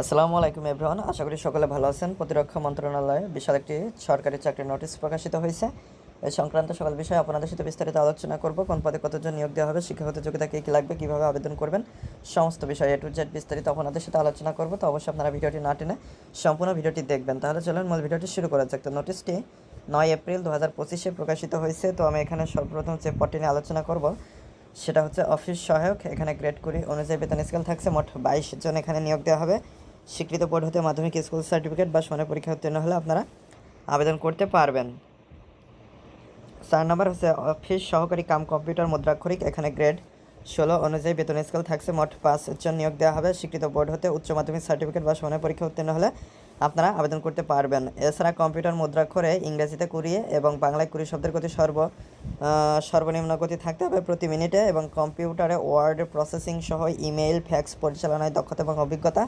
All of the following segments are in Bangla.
আসসালামু আলাইকুম এভরিওয়ান আশা করি সকলে ভালো আছেন। প্রতিরক্ষা মন্ত্রণালয়ে বিশাল একটি সরকারি চাকরির নোটিশ প্রকাশিত হয়েছে। এই সংক্রান্ত সকল বিষয়ে আপনাদের সাথে বিস্তারিত আলোচনা করব। কোন পদে কতজন নিয়োগ দেওয়া হবে, শিক্ষাগত যোগ্যতা কী কী লাগবে, কীভাবে আবেদন করবেন, সমস্ত বিষয় এ টু জেড বিস্তারিত আপনাদের সাথে আলোচনা করব। তো অবশ্যই আপনারা ভিডিওটি না টেনে সম্পূর্ণ ভিডিওটি দেখবেন। তাহলে চলুন মূল ভিডিওটি শুরু করা যাক। তো নোটিশটি নয় এপ্রিল দু হাজার পঁচিশে প্রকাশিত হয়েছে। তো আমি এখানে সর্বপ্রথম যে পদটি নিয়ে আলোচনা করব, সেটা হচ্ছে অফিস সহায়ক। এখানে গ্রেড কুড়ি অনুযায়ী বেতন স্কেল থাকছে মোট বাইশ জন এখানে নিয়োগ দেওয়া হবে। স্বীকৃত বোর্ড হতে মাধ্যমিক স্কুল সার্টিফিকেট বা সমানের পরীক্ষা উত্তীর্ণ হলে আপনারা আবেদন করতে পারবেন। চার নম্বর হচ্ছে অফিস সহকারী কাম কম্পিউটার মুদ্রাক্ষরিক, এখানে গ্রেড ষোলো অনুযায়ী বেতন স্কেল থাকছে, মোট পাঁচ জন নিয়োগ দেওয়া হবে। স্বীকৃত বোর্ড হতে উচ্চ মাধ্যমিক সার্টিফিকেট বা সমানের পরীক্ষা উত্তীর্ণ হলে আপনারা আবেদন করতে পারবেন। এছাড়া কম্পিউটার মুদ্রাক্ষরে ইংরেজিতে কুড়িয়ে এবং বাংলায় কুড়ি শব্দের গতি সর্ব সর্বনিম্ন গতি থাকতে হবে প্রতি মিনিটে এবং কম্পিউটারে ওয়ার্ড প্রসেসিং সহ ইমেইল, ফ্যাক্স পরিচালনায় দক্ষতা এবং অভিজ্ঞতা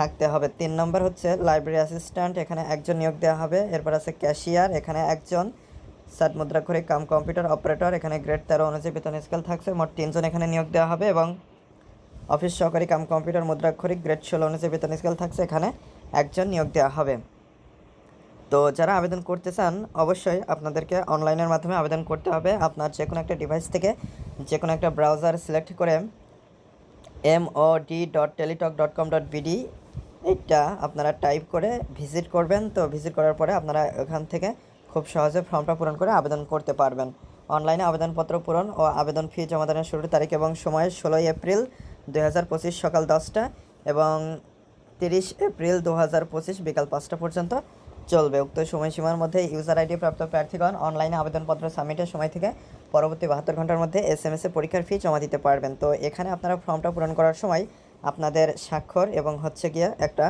থাকতে হবে। তিন নম্বর হচ্ছে লাইব্রেরি অ্যাসিস্ট্যান্ট এখানে একজন নিয়োগ দেওয়া হবে। এরপর আছে ক্যাশিয়ার এখানে একজন সাত মুদ্রাক্ষরিক কাম কম্পিউটার অপারেটর এখানে গ্রেড তেরো অনুযায়ী বেতন স্কেল থাকছে। মোট তিনজন এখানে নিয়োগ দেওয়া হবে এবং অফিস সহকারী কাম কম্পিউটার মুদ্রাক্ষরিক গ্রেড ষোলো অনুযায়ী বেতন স্কেল থাকছে। এখানে একজন নিয়োগ দেওয়া হবে। তো যারা আবেদন করতে চান, অবশ্যই আপনাদেরকে অনলাইনের মাধ্যমে আবেদন করতে হবে। আপনার যে কোনো একটা ডিভাইস থেকে যে কোনো একটা ব্রাউজার সিলেক্ট করে M O D dot Teletalk dot com dot BD এইটা আপনারা টাইপ করে ভিজিট করবেন। তো ভিজিট করার পরে আপনারা এখান থেকে খুব সহজে ফর্মটা পূরণ করে আবেদন করতে পারবেন। অনলাইনে আবেদনপত্র পূরণ ও আবেদন ফি জমাদানের শুরুর তারিখ এবং সময় ষোলোই এপ্রিল দুই হাজার পঁচিশ সকাল দশটা এবং তিরিশ এপ্রিল দু হাজার পঁচিশ বিকাল পাঁচটা পর্যন্ত চলবে। উক্ত সময়সীমার মধ্যে ইউজার আইডি প্রাপ্ত প্রার্থীগণ অনলাইনে আবেদনপত্র সাবমিটের সময় থেকে পরবর্তী বাহাত্তর ঘণ্টার মধ্যে এস এম এস পরীক্ষার ফি জমা দিতে পারবেন। তো এখানে আপনারা ফর্মটা পূরণ করার সময় আপনাদের স্বাক্ষর এবং হচ্ছে গিয়ে একটা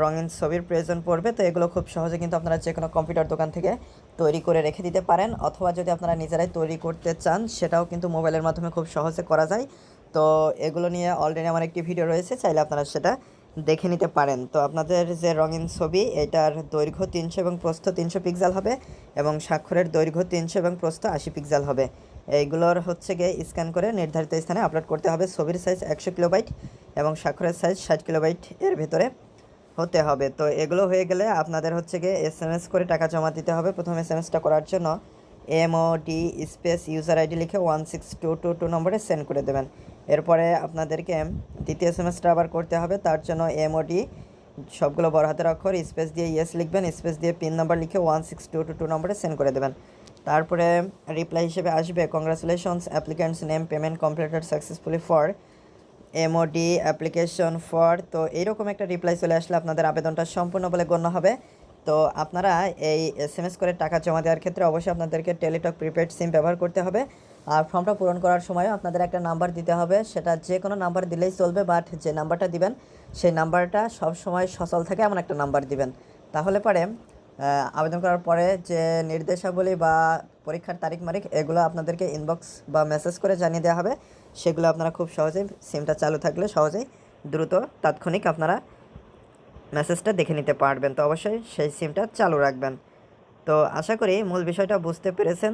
রঙিন ছবির প্রয়োজন পড়বে। তো এগুলো খুব সহজে কিন্তু আপনারা যে কোনো কম্পিউটার দোকান থেকে তৈরি করে রেখে দিতে পারেন। অথবা যদি আপনারা নিজেরাই তৈরি করতে চান, সেটাও কিন্তু মোবাইলের মাধ্যমে খুব সহজে করা যায়। তো এগুলো নিয়ে অলরেডি আমার একটি ভিডিও রয়েছে। চাইলে আপনারা সেটা দেখে নিতে পারেন। তো আপনাদের যে রঙিন ছবি, এটার দৈর্ঘ্য তিনশো এবং প্রস্থ তিনশো পিক্সেল হবে এবং স্বাক্ষরের দৈর্ঘ্য তিনশো এবং প্রস্থ আশি পিক্সেল হবে। এইগুলোর হচ্ছে গিয়ে স্ক্যান করে নির্ধারিত স্থানে আপলোড করতে হবে। ছবির সাইজ একশো কিলোবাইট এবং স্বাক্ষরের সাইজ ষাট কিলোবাইট এর ভেতরে হতে হবে। তো এগুলো হয়ে গেলে আপনাদের হচ্ছে গিয়ে এস করে টাকা জমা দিতে হবে। প্রথম এস এম এসটা করার জন্য এমওডি স্পেস ইউজার আইডি লিখে one six two two two নম্বরে সেন্ড করে দেবেন। এরপরে আপনাদেরকে এম এসটা আবার করতে হবে, তার জন্য এম ও সবগুলো বড় হাতের অক্ষর স্পেস দিয়ে ইয়েস লিখবেন স্পেস দিয়ে পিন নাম্বার লিখে one six two two two নম্বরে সেন্ড করে দেবেন। তারপরে রিপ্লাই হিসেবে আসবে congratulations applicants name payment completed successfully for MOD application for তো এইরকম একটা রিপ্লাই চলে আসলে আপনাদের আবেদনটা সম্পূর্ণ বলে গণ্য হবে। তো আপনারা এই এস এম এস করে টাকা জমা দেওয়ার ক্ষেত্রে অবশ্যই আপনাদেরকে টেলিটক প্রিপেড সিম ব্যবহার করতে হবে। আর ফর্মটা পূরণ করার সময় আপনাদের একটা নাম্বার দিতে হবে। সেটা যে কোনো নাম্বার দিলেই চলবে বাট যে নাম্বারটা দিবেন, সেই নাম্বারটা সব সময় সচল থাকে এমন একটা নাম্বার দিবেন। তাহলে পরে আবেদন করার পরে যে নির্দেশাবলী বা পরীক্ষার তারিখ মারিখ, এগুলো আপনাদেরকে ইনবক্স বা মেসেজ করে জানিয়ে দেওয়া হবে। সেগুলো আপনারা খুব সহজেই সিমটা চালু থাকলে সহজেই দ্রুত, তাৎক্ষণিক আপনারা মেসেজটা দেখে নিতে পারবেন। তো অবশ্যই সেই সিমটা চালু রাখবেন। তো আশা করি মূল বিষয়টা বুঝতে পেরেছেন।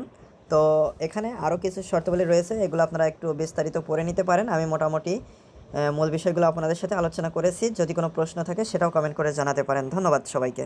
তো এখানে আরও কিছু শর্তাবলী রয়েছে, এগুলো আপনারা একটু বিস্তারিত পড়ে নিতে পারেন। আমি মোটামুটি মূল বিষয়গুলো আপনাদের সাথে আলোচনা করেছি। যদি কোনো প্রশ্ন থাকে সেটাও কমেন্ট করে জানাতে পারেন। ধন্যবাদ সবাইকে।